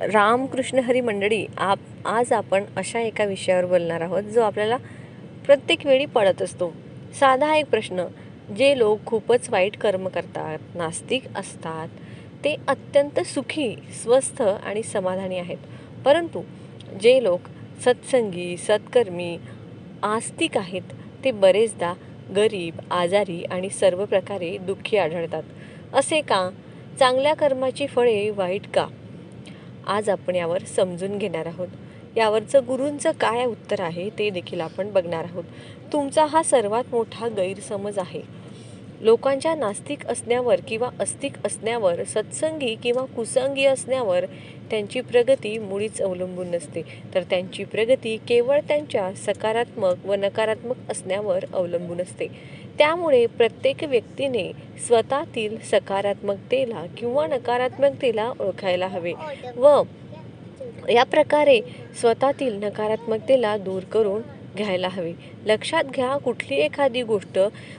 रामकृष्ण हरी मंडळी आप आज आपण अशा एका विषयावर बोलणार आहोत जो आपल्याला प्रत्येक वेळी पडत असतो. साधा एक प्रश्न जे लोक खूपच वाईट कर्म करतात नास्तिक असतात ते अत्यंत सुखी स्वस्थ आणि समाधानी आहेत. परंतु जे लोक सत्संगी सत्कर्मी आस्तिक आहेत ते बरेचदा गरीब आजारी आणि सर्व प्रकारे दुःखी आढळतात. असे का? चांगल्या कर्माची फळे वाईट का? आज आपण यावर समजून घेणार आहोत. यावरचं गुरूंचं काय उत्तर आहे ते देखील आपण बघणार आहोत. तुमचा हा सर्वात मोठा गैरसमज आहे. लोकांच्या नास्तिक असण्यावर किंवा अस्तिक असण्यावर सत्संगी किंवा कुसंगी असण्यावर त्यांची प्रगती मुळीच अवलंबून नसते. तर त्यांची प्रगती केवळ त्यांच्या सकारात्मक व नकारात्मक असण्यावर अवलंबून असते. त्यामुळे प्रत्येक व्यक्तीने स्वतःतील सकारात्मकतेला किंवा नकारात्मकतेला ओळखायला हवे व या प्रकारे स्वतःतील नकारात्मकतेला दूर करून घ्यायला हवे. लक्षात घ्या कुठली एखादी गोष्ट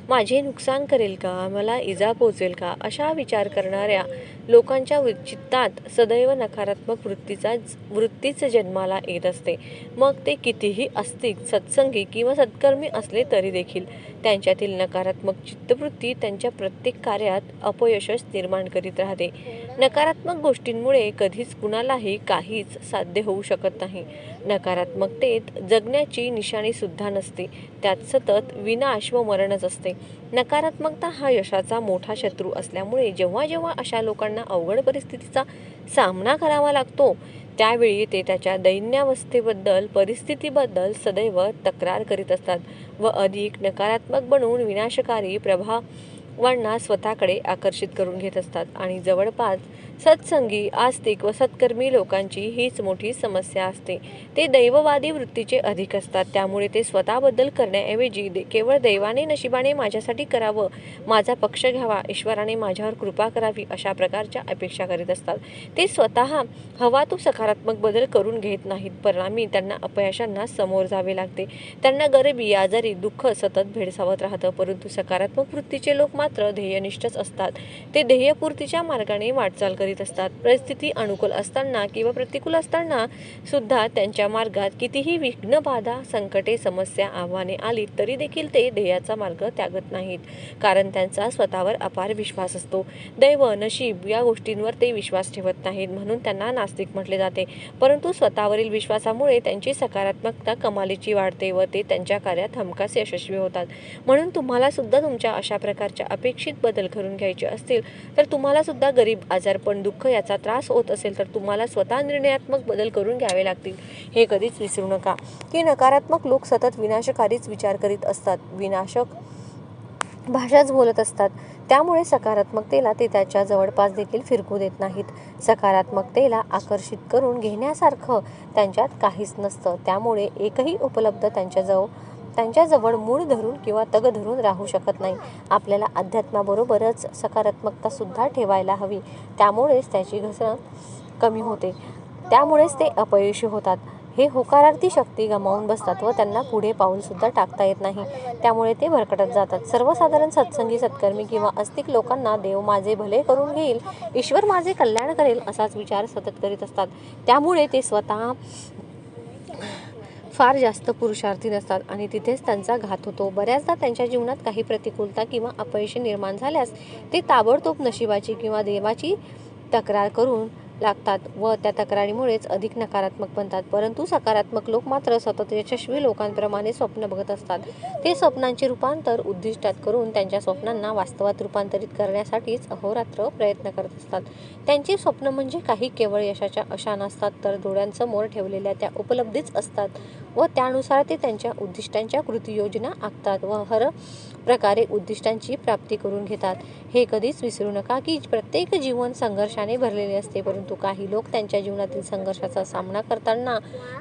माझे नुकसान करेल का? मला इजा पोचेल का? अशा विचार करणाऱ्या लोकांच्या चित्तात सदैव नकारात्मक वृत्तीचा वृत्तीच जन्माला येत असते. मग ते कितीही अस्तिक सत्संगी किंवा सत्कर्मी असले तरी देखील त्यांच्यातील नकारात्मक चित्तवृत्ती त्यांच्या प्रत्येक कार्यात अपयशच निर्माण करीत राहते. नकारात्मक गोष्टींमुळे कधीच कुणालाही काहीच साध्य होऊ शकत नाही. नकारात्मकतेत जगण्याची निशाणी सुद्धा नसते. त्यात सतत विनाश व मरणच असते. नकारात्मकता हा यशाचा मोठा शत्रू असल्यामुळे जेव्हा जेव्हा अशा लोकांना अवघड परिस्थितीचा सामना करावा लागतो त्यावेळी ते त्याच्या दैन्यावस्थेबद्दल परिस्थितीबद्दल सदैव तक्रार करीत असतात व अधिक नकारात्मक बनवून विनाशकारी प्रभावांना स्वतःकडे आकर्षित करून घेत असतात. आणि जवळपास सत्संगी आस्तिक व सत्कर्मी लोकांची हीच मोठी समस्या असते. ते दैववादी वृत्तीचे अधिक असतात. त्यामुळे ते स्वतःबद्दल करण्याऐवजी दे- केवळ दैवाने नशिबाने माझ्यासाठी करावं माझा पक्ष घ्यावा ईश्वराने माझ्यावर कृपा करावी अशा प्रकारच्या अपेक्षा करीत असतात. ते स्वतः हवा तो सकारात्मक बदल करून घेत नाहीत. परिणामी त्यांना अपयशांना समोर जावे लागते. त्यांना गरिबी आजारी दुःख सतत भेडसावत राहतं. परंतु सकारात्मक वृत्तीचे लोक मात्र ध्येयनिष्ठच असतात. ते ध्येयपूर्तीच्या मार्गाने वाटचाल करीत असतात. परिस्थिती अनुकूल असताना किंवा प्रतिकूल असताना सुद्धा त्यांच्या मार्गात कितीही विघ्न बाधा संकटे समस्या आव्हाने आली तरी देखील ते ध्येयाचा मार्ग त्यागत नाहीत. कारण त्यांचा स्वतःवर अपार विश्वास असतो. दैव नशीब या गोष्टींवर ते विश्वास ठेवत नाहीत म्हणून त्यांना नास्तिक म्हटले जाते. परंतु स्वतःवरील विश्वासामुळे त्यांची सकारात्मकता कमालीची वाढते व ते त्यांच्या कार्यात हमखास यशस्वी होतात. म्हणून तुम्हाला सुद्धा तुमच्या अशा प्रकारच्या अपेक्षित बदल करून घ्यायचे असतील तर तुम्हाला सुद्धा गरीब आजारपण दुःख याचा त्रास होत असेल तर तुम्हाला स्वतः निर्णयात्मक बदल करून घ्यावे लागतील. हे कधीच विसरू नका. की नकारात्मक लोक सतत विनाशकारीच विचार करीत असतात विनाशक भाषाच बोलत असतात त्यामुळे सकारात्मकतेला ते त्याच्या जवळपास देखील फिरकू देत नाहीत. सकारात्मकतेला आकर्षित करून घेण्यासारखं त्यांच्यात काहीच नसतं. त्यामुळे एकही उपलब्ध त्यांच्याजवळ त्यांच्याजवळ मूळ धरून किंवा तग धरून राहू शकत नाही. आपल्याला अध्यात्माबरोबरच सकारात्मकता सुद्धा ठेवायला हवी. त्यामुळेच त्याची घसरण कमी होते. त्यामुळेच ते अपयशी होतात. हे होकारार्थी शक्ती गमावून बसतात व त्यांना पुढे पाऊलसुद्धा टाकता येत नाही. त्यामुळे ते भरकटत जातात. सर्वसाधारण सत्संगी सत्कर्मी किंवा अस्तिक लोकांना देव माझे भले करून घेईल ईश्वर माझे कल्याण करेल असाच विचार सतत करीत असतात. त्यामुळे ते स्वतः फार जास्त पुरुषार्थी नसतात आणि तिथेच त्यांचा घात होतो. बऱ्याचदा त्यांच्या जीवनात काही प्रतिकूलता किंवा अपयशी निर्माण झाल्यास ते ताबडतोब नशिबाची किंवा देवाची तक्रार करून लागतात व त्या तक्रारीमुळेच अधिक नकारात्मक बनतात. परंतु सकारात्मक लोक मात्र सतत यशस्वी लोकांप्रमाणे स्वप्न बघत असतात. ते स्वप्नांचे रूपांतर उद्दिष्टात करून त्यांच्या स्वप्नांना वास्तवात रूपांतरित करण्यासाठीच अहोरात्र प्रयत्न करत असतात. त्यांची स्वप्न म्हणजे काही केवळ यशाच्या अशा नसतात तर डोळ्यांसमोर ठेवलेल्या त्या उपलब्धीच असतात व त्यानुसार ते त्यांच्या उद्दिष्टांच्या कृती योजना आखतात व हर प्रकारे उद्दिष्टांची प्राप्ती करून घेतात. हे कधीच विसरू नका की प्रत्येक जीवन संघर्षाने भरलेले असते परंतु काही लोक त्यांच्या जीवनातील संघर्षाचा सामना करताना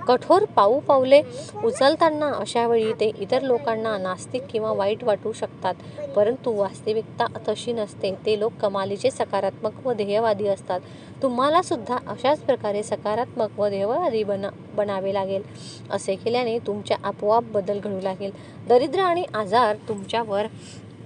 कठोर पाऊ पावले उचलताना अशा वेळी ते इतर लोकांना नास्तिक किंवा वाईट वाटू शकतात. परंतु वास्तविकता तशी नसते. ते लोक कमालीचे सकारात्मक व ध्येयवादी असतात. तुम्हाला सुद्धा अशाच प्रकारे सकारात्मक व ध्येयवादी बना बनावे लागेल. असे केल्याने तुमच्या आपोआप बदल घडू लागेल. दरिद्र आणि आजार तुमच्यावर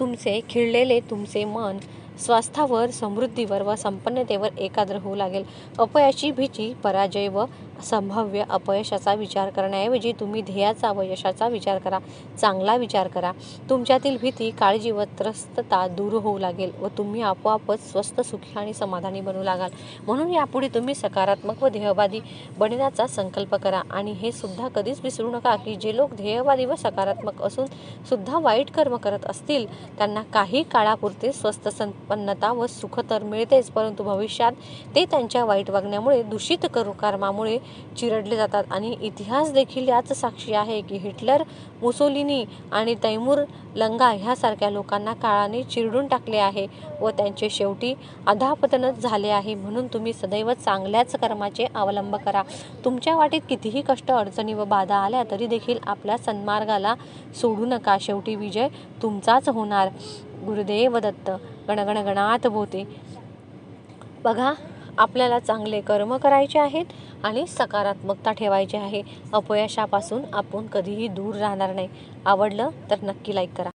तुमचे खिळलेले तुमचे मन स्वास्थ्यावर समृद्धीवर व संपन्नतेवर एकाग्र होऊ लागेल. अपयशी भीती पराजय व संभाव्य अपयशाचा विचार करण्याऐवजी तुम्ही ध्येयाचा व यशाचा विचार करा चांगला विचार करा. तुमच्यातील भीती काळजी व त्रस्तता दूर होऊ लागेल व तुम्ही आपोआपच स्वस्त सुखी आणि समाधानी बनू लागाल. म्हणून यापुढे तुम्ही सकारात्मक व ध्येयवादी बनण्याचा संकल्प करा आणि हे सुद्धा कधीच विसरू नका की जे लोक ध्येयवादी व सकारात्मक असून सुद्धा वाईट कर्म करत असतील त्यांना काही काळापुरते स्वस्त संपन्नता व सुख तर मिळतेच परंतु भविष्यात ते त्यांच्या वाईट वागण्यामुळे दूषित करू कर्मामुळे चिरडले जातात. आणि इतिहास देखील याच साक्षी आहे की हिटलर मुसोलिनी आणि तैमूर लंगा ह्यासारख्या लोकांना काळाने चिरडून टाकले आहे व त्यांचे शेवटी अधापतनच झाले आहे म्हणून तुम्ही सदैव चांगल्याच कर्माचे अवलंब करा. तुमच्या वाटेत कितीही कष्ट अडचणी व बाधा आल्या तरी देखील आपल्या सन्मार्गाला सोडू नका. शेवटी विजय तुमचाच होणार. गुरुदेव दत्त. गणगणगणात भोते बघा आपल्याला चांगले कर्म करायचे आहेत आणि सकारात्मकता ठेवायची आहे. अपयशापासून आपण कधीही दूर राहणार नाही. आवडलं तर नक्की लाईक करा.